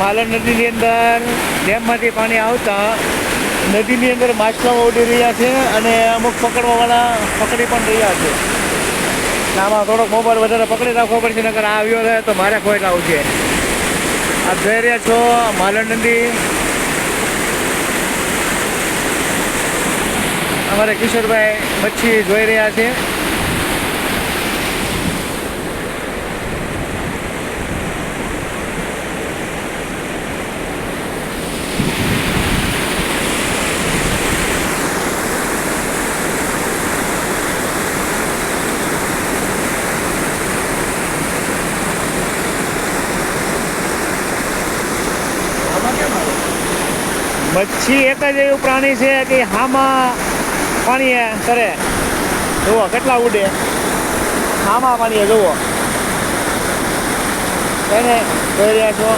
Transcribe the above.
માલણ નદીની અંદર ડેમમાંથી પાણી આવતા નદીની અંદર માછલાઓ ઉડી રહ્યા છે અને અમુક પકડવાવાળા પકડી પણ રહ્યા છે. આમાં થોડોક મોબાઈલ વધારે પકડી રાખવો પડશે, નકર આ આવ્યો રહે તો મારે કોઈ લાવું આવશે આપ જોઈ રહ્યા છો માલણ નદી. અમારે કિશોરભાઈ મચ્છી જોઈ રહ્યા છે. મચ્છી એક જ એવું પ્રાણી છે કે હામાં પાણીએ કરે. જુઓ કેટલા ઉડે. હામાં પાણીએ જુઓ. એને જોઈ રહ્યા છો.